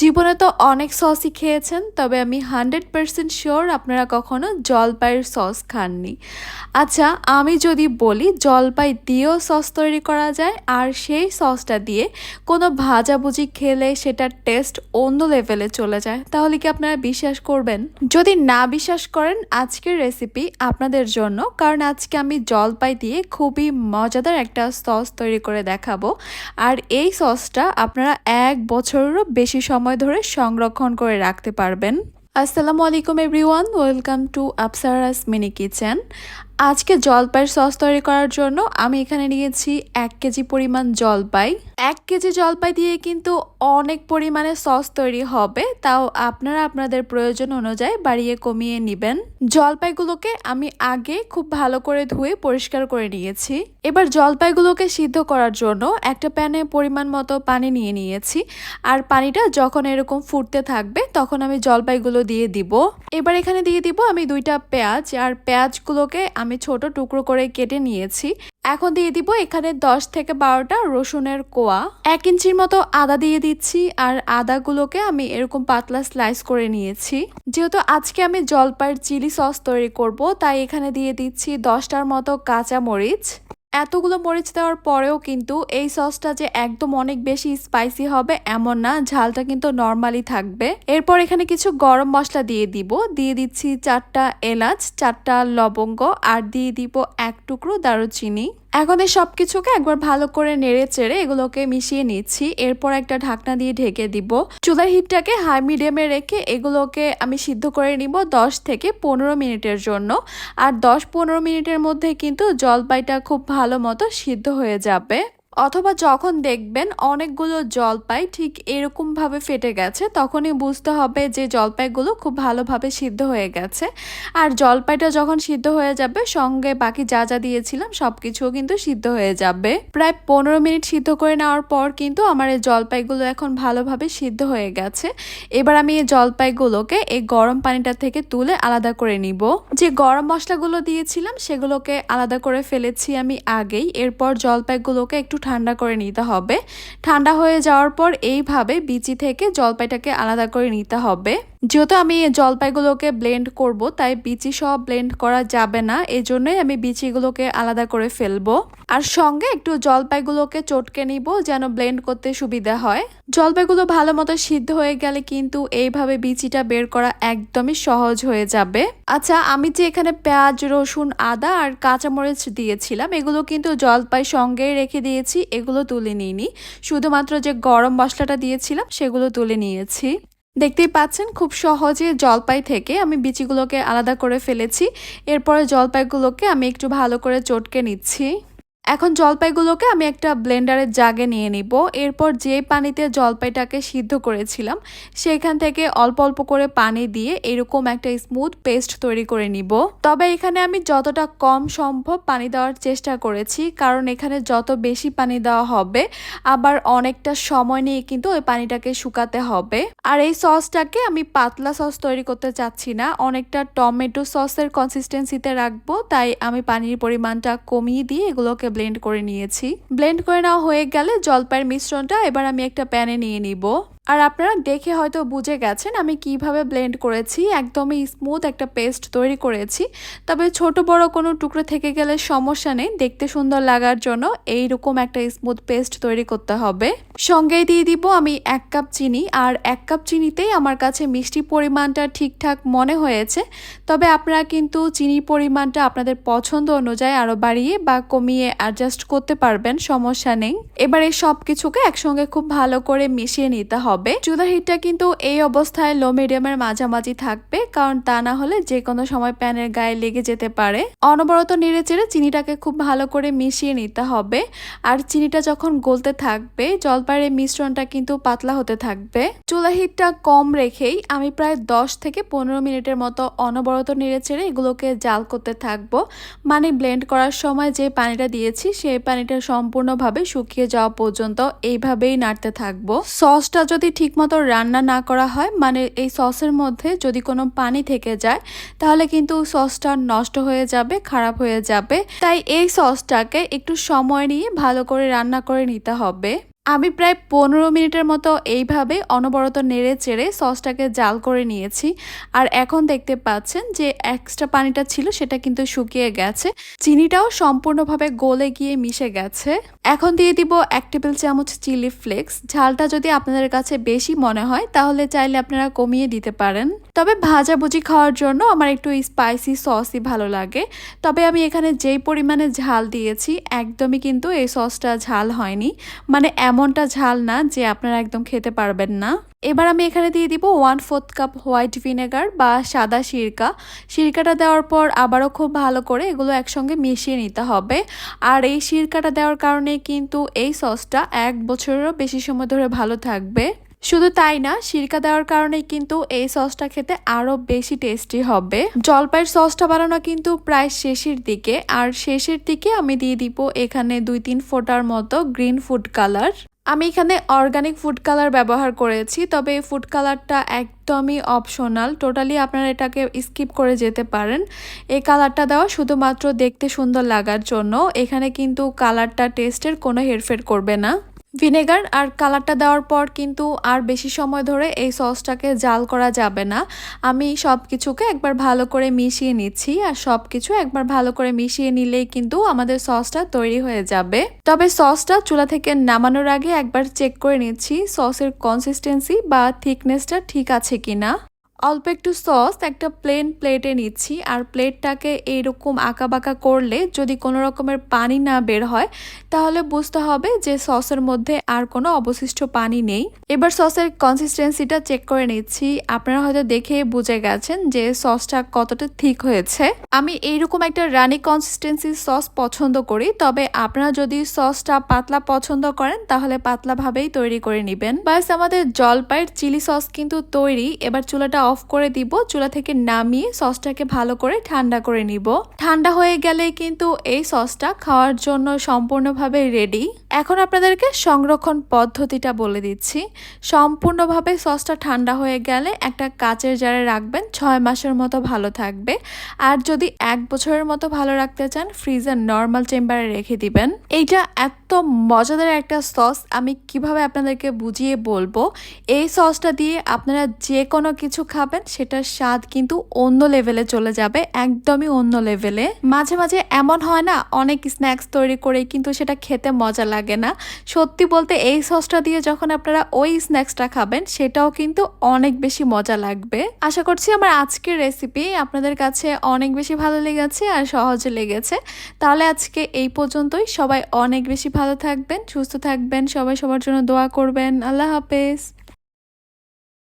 জীবনে তো অনেক সসই খেয়েছেন, তবে আমি হান্ড্রেড পারসেন্ট শিওর আপনারা কখনো জলপাইয়ের সস খাননি। আচ্ছা আমি যদি বলি জলপাই দিয়েও সস তৈরি করা যায়, আর সেই সসটা দিয়ে কোনো ভাজাভুজি খেলে সেটার টেস্ট অন্য লেভেলে চলে যায়, তাহলে কি আপনারা বিশ্বাস করবেন? যদি না বিশ্বাস করেন, আজকের রেসিপি আপনাদের জন্য, কারণ আজকে আমি জলপাই দিয়ে খুবই মজাদার একটা সস তৈরি করে দেখাবো, আর এই সসটা আপনারা এক বছরেরও বেশি সময় ধরে সংরক্ষণ করে রাখতে পারবেন। আসসালামু আলাইকুম everyone. Welcome to Apsaras mini kitchen. আজকে জলপাইয়ের সস তৈরি করার জন্য আমি এখানে নিয়েছি এক কেজি পরিমাণ জলপাই। এক কেজি জলপাই দিয়ে কিন্তু অনেক পরিমাণে সস তৈরি হবে, তাও আপনারা আপনাদের প্রয়োজন অনুযায়ী বাড়িয়ে কমিয়ে নেবেন। জলপাইগুলোকে আমি আগে খুব ভালো করে ধুয়ে পরিষ্কার করে নিয়েছি। এবার জলপাইগুলোকে সিদ্ধ করার জন্য একটা প্যানে পরিমাণ মতো পানি নিয়ে নিয়েছি, আর পানিটা যখন এরকম ফুটতে থাকবে তখন আমি জলপাইগুলো দিয়ে দিব। এবার এখানে দিয়ে দিব আমি দুইটা পেঁয়াজ, আর পেঁয়াজগুলোকে আমি ছোট টুকরো করে কেটে নিয়েছি। এখন দিয়ে দিব এখানে দশ থেকে বারোটা রসুনের কোয়া। এক ইঞ্চির মতো আদা দিয়ে দিচ্ছি আর আদাগুলোকে আমি এরকম পাতলা স্লাইস করে নিয়েছি। যেহেতু আজকে আমি জলপাইয়ের চিলি সস তৈরি করব, তাই এখানে দিয়ে দিচ্ছি দশটার মতো কাঁচা মরিচ এতগুলো মরিচ দেওয়ার পরেও কিন্তু এই সসটা যে একদম অনেক বেশি স্পাইসি হবে এমন না, ঝালটা কিন্তু নর্মালি থাকবে। এরপর এখানে কিছু গরম মশলা দিয়ে দিব। দিয়ে দিচ্ছি চারটা এলাচ, চারটা লবঙ্গ, আর দিয়ে দিব এক টুকরো দারুচিনি। এখন এই সব কিছুকে একবার ভালো করে নেড়ে চেড়ে এগুলোকে মিশিয়ে নিচ্ছি। এরপর একটা ঢাকনা দিয়ে ঢেকে দিব। চুলার হিটটাকে হাই মিডিয়ামে রেখে এগুলোকে আমি সিদ্ধ করে নিব দশ থেকে পনেরো মিনিটের জন্য। আর দশ পনেরো মিনিটের মধ্যে কিন্তু জলপাইটা খুব ভালো মতো সিদ্ধ হয়ে যাবে। অথবা যখন দেখবেন অনেকগুলো জলপাই ঠিক এরকমভাবে ফেটে গেছে, তখনই বুঝতে হবে যে জলপাইগুলো খুব ভালোভাবে সিদ্ধ হয়ে গেছে। আর জলপাইটা যখন সিদ্ধ হয়ে যাবে, সঙ্গে বাকি যা যা দিয়েছিলাম সব কিছুও কিন্তু সিদ্ধ হয়ে যাবে। প্রায় পনেরো মিনিট সিদ্ধ করে নেওয়ার পর কিন্তু আমার এই জলপাইগুলো এখন ভালোভাবে সিদ্ধ হয়ে গেছে। এবার আমি এই জলপাইগুলোকে এই গরম পানিটা থেকে তুলে আলাদা করে নিব। যে গরম মশলাগুলো দিয়েছিলাম, সেগুলোকে আলাদা করে ফেলেছি আমি আগেই। এরপর জলপাইগুলোকে একটু ঠান্ডা করে নিতে হবে। ঠান্ডা হয়ে যাওয়ার পর এইভাবে বিচি থেকে জলপাইটাকে আলাদা করে নিতে হবে। যেহেতু আমি জলপাইগুলোকে ব্লেন্ড করব, তাই বিচি সব ব্লেন্ড করা যাবে না। এই জন্যই আমি বিচিগুলোকে আলাদা করে ফেলব। আর সঙ্গে একটু জলপাইগুলোকে চটকে নিব যেন ব্লেন্ড করতে সুবিধা হয়। জলপাইগুলো ভালো মতো সিদ্ধ হয়ে গেলে কিন্তু এইভাবে বিচিটা বের করা একদমই সহজ হয়ে যাবে। আচ্ছা আমি যে এখানে পেঁয়াজ, রসুন, আদা আর কাঁচামরিচ দিয়েছিলাম, এগুলো কিন্তু জলপাই সঙ্গেই রেখে দিয়েছি, এগুলো তুলে নিইনি। শুধুমাত্র যে গরম মশলাটা দিয়েছিলাম, সেগুলো তুলে নিয়েছি। দেখতেই পাচ্ছেন, খুব সহজে জলপাই থেকে আমি বিচিগুলোকে আলাদা করে ফেলেছি। এরপরে জলপাইগুলোকে আমি একটু ভালো করে চটকে নিচ্ছি। এখন জলপাইগুলোকে আমি একটা ব্লেন্ডারের জাগে নিয়ে নিব। এরপর যে পানিতে জলপাইটাকে সিদ্ধ করেছিলাম, সেখান থেকে অল্প অল্প করে পানি দিয়ে এরকম একটা স্মুথ পেস্ট তৈরি করে নিব। তবে এখানে আমি যতটা কম সম্ভব পানি দেওয়ার চেষ্টা করেছি, কারণ এখানে যত বেশি পানি দেওয়া হবে, আবার অনেকটা সময় নিয়ে কিন্তু ওই পানিটাকে শুকাতে হবে। আর এই সসটাকে আমি পাতলা সস তৈরি করতে চাচ্ছি না, অনেকটা টমেটো সসের কনসিস্টেন্সিতে রাখব, তাই আমি পানির পরিমাণটা কমিয়ে দিয়ে এগুলোকে ব্লেন্ড করে নিয়েছি। ব্লেন্ড করে নেওয়া হয়ে গেলে জলপাইয়ের মিশ্রণটা এবার আমি একটা প্যানে নিয়ে নিব। আর আপনারা দেখে হয়তো বুঝে গেছেন আমি কীভাবে ব্লেন্ড করেছি, একদমই স্মুথ একটা পেস্ট তৈরি করেছি। তবে ছোট বড় কোনো টুকরো থেকে গেলে সমস্যা নেই, দেখতে সুন্দর লাগার জন্য এই রকম একটা স্মুথ পেস্ট তৈরি করতে হবে। সঙ্গেই দিয়ে দিব আমি এক কাপ চিনি, আর এক কাপ চিনিতেই আমার কাছে মিষ্টি পরিমাণটা ঠিকঠাক মনে হয়েছে। তবে আপনারা কিন্তু চিনির পরিমাণটা আপনাদের পছন্দ অনুযায়ী আরও বাড়িয়ে বা কমিয়ে অ্যাডজাস্ট করতে পারবেন, সমস্যা নেই। এবার সব কিছুকে একসঙ্গে খুব ভালো করে মিশিয়ে নিতে হবে। হবে। চুলা হিটটা কিন্তু এই অবস্থায় লো মিডিয়ামের মাঝামাঝি থাকবে, কারণ তা না হলে যে কোনো সময় প্যানের গায়ে লেগে যেতে পারে। অনবরত নেড়ে চেড়ে চিনিটাকে খুব ভালো করে মিশিয়ে নিতে হবে। আর চিনিটা যখন গলতে থাকবে, জলপাইয়ের মিশ্রণটা কিন্তু পাতলা হতে থাকবে। চুলা হিটটা কম রেখেই আমি প্রায় দশ থেকে পনেরো মিনিটের মতো অনবরত নেড়ে চেড়ে এগুলোকে জাল করতে থাকব। মানে ব্লেন্ড করার সময় যে পানিটা দিয়েছি, সেই পানিটা সম্পূর্ণভাবে শুকিয়ে যাওয়া পর্যন্ত এইভাবেই নাড়তে থাকব। সসটা যদি ঠিকমতো রান্না না করা হয় মানে এই সসের মধ্যে যদি কোনো পানি থেকে যায়, তাহলে কিন্তু সসটা নষ্ট হয়ে যাবে, খারাপ হয়ে যাবে। তাই এই সসটাকে একটু সময় নিয়ে ভালো করে রান্না করে নিতে হবে। আমি প্রায় পনেরো মিনিটের মতো এইভাবে অনবরত নেড়ে চেড়ে সসটাকে জাল করে নিয়েছি। আর এখন দেখতে পাচ্ছেন যে এক্সট্রা পানিটা ছিল, সেটা কিন্তু শুকিয়ে গেছে। চিনিটাও সম্পূর্ণভাবে গলে গিয়ে মিশে গেছে। এখন দিয়ে দিব এক টেবিল চামচ চিলি ফ্লেক্স। ঝালটা যদি আপনাদের কাছে বেশি মনে হয়, তাহলে চাইলে আপনারা কমিয়ে দিতে পারেন। তবে ভাজাভুজি খাওয়ার জন্য আমার একটু স্পাইসি সসই ভালো লাগে। তবে আমি এখানে যেই পরিমাণে ঝাল দিয়েছি, একদমই কিন্তু এই সসটা ঝাল হয়নি। মানে এমনটা ঝাল না যে আপনারা একদম খেতে পারবেন না। এবার আমি এখানে দিয়ে দিব one fourth cup white vinegar বা সাদা সিরকা। সিরকাটা দেওয়ার পর আবারও খুব ভালো করে এগুলো একসঙ্গে মিশিয়ে নিতে হবে। আর এই সিরকাটা দেওয়ার কারণে কিন্তু এই সসটা এক বছরেরও বেশি সময় ধরে ভালো থাকবে। শুধু তাই না, সিরকা দেওয়ার কারণে কিন্তু এই সসটা খেতে আরও বেশি টেস্টি হবে। জলপাইয়ের সসটা বানানো কিন্তু প্রায় শেষের দিকে, আর শেষের দিকে আমি দিয়ে দিব এখানে দুই তিন ফোটার মতো গ্রিন ফুড কালার আমি এখানে অর্গানিক ফুড কালার ব্যবহার করেছি, তবে এই ফুড কালারটা একদমই অপশনাল টোটালি আপনারা এটাকে স্কিপ করে যেতে পারেন। এই কালারটা দেওয়া শুধুমাত্র দেখতে সুন্দর লাগার জন্য। এখানে কিন্তু কালারটা টেস্টের কোনো হেরফের করবে না। ভিনেগার আর কালারটা দেওয়ার পর কিন্তু আর বেশি সময় ধরে এই সসটাকে জাল করা যাবে না। আমি সব কিছুকে একবার ভালো করে মিশিয়ে নিচ্ছি আর সব কিছু একবার ভালো করে মিশিয়ে নিলেই কিন্তু আমাদের সসটা তৈরি হয়ে যাবে। তবে সসটা চুলা থেকে নামানোর আগে একবার চেক করে নিচ্ছি সসের কনসিস্টেন্সি বা থিকনেসটা ঠিক আছে কিনা। অল্প একটু সস, একটা প্লেন প্লেটে নিচ্ছি। আর প্লেটটাকে এইরকম আঁকাবাঁকা করলে যদি কোনো রকমের পানি না বের হয়, তাহলে বুঝতে হবে যে সসের মধ্যে আর কোনো অবশিষ্ট পানি নেই। এবার সসের কনসিস্টেন্সিটা চেক করে নিচ্ছি। আপনারা হয়তো দেখে বুঝে গেছেন যে সসটা কতটা ঠিক হয়েছে। আমি এইরকম একটা রানি কনসিস্টেন্সির সস পছন্দ করি, তবে আপনারা যদি সসটা পাতলা পছন্দ করেন, তাহলে পাতলাভাবেই তৈরি করে নেবেন। বাস আমাদের জলপাইয়ের চিলি সস কিন্তু তৈরি। এবার চুলাটা অফ করে দিব, চুলা থেকে নামিয়ে সসটাকে ভালো করে ঠান্ডা করে নিব। ঠান্ডা হয়ে গেলে কিন্তু এই সসটা খাওয়ার জন্য সম্পূর্ণভাবে রেডি এখন আপনাদেরকে সংরক্ষণ পদ্ধতিটা বলে দিচ্ছি। সম্পূর্ণভাবে সসটা ঠান্ডা হয়ে গেলে একটা কাচের জারে রাখবেন, ছয় মাসের মতো ভালো থাকবে। আর যদি এক বছরের মতো ভালো রাখতে চান, ফ্রিজের নর্মাল চেম্বারে রেখে দিবেন। এইটা এত মজাদার একটা সস, আমি কীভাবে আপনাদেরকে বুঝিয়ে বলব, এই সসটা দিয়ে আপনারা যে কোনো কিছু খাবেন, সেটার স্বাদ কিন্তু অন্য লেভেলে চলে যাবে, একদমই অন্য লেভেলে মাঝে মাঝে এমন হয় না, অনেক স্ন্যাক্স তৈরি করে কিন্তু সেটা খেতে মজা লাগে না। সত্যি বলতে এই সসটা দিয়ে যখন আপনারা ওই স্ন্যাক্সটা খাবেন, সেটাও কিন্তু অনেক বেশি মজা লাগবে। আশা করছি আমার আজকের রেসিপি আপনাদের কাছে অনেক বেশি ভালো লেগেছে আর সহজে লেগেছে। তাহলে আজকে এই পর্যন্তই। সবাই অনেক বেশি ভালো থাকবেন, সুস্থ থাকবেন, সবাই সবার জন্য দোয়া করবেন। আল্লাহ হাফেজ।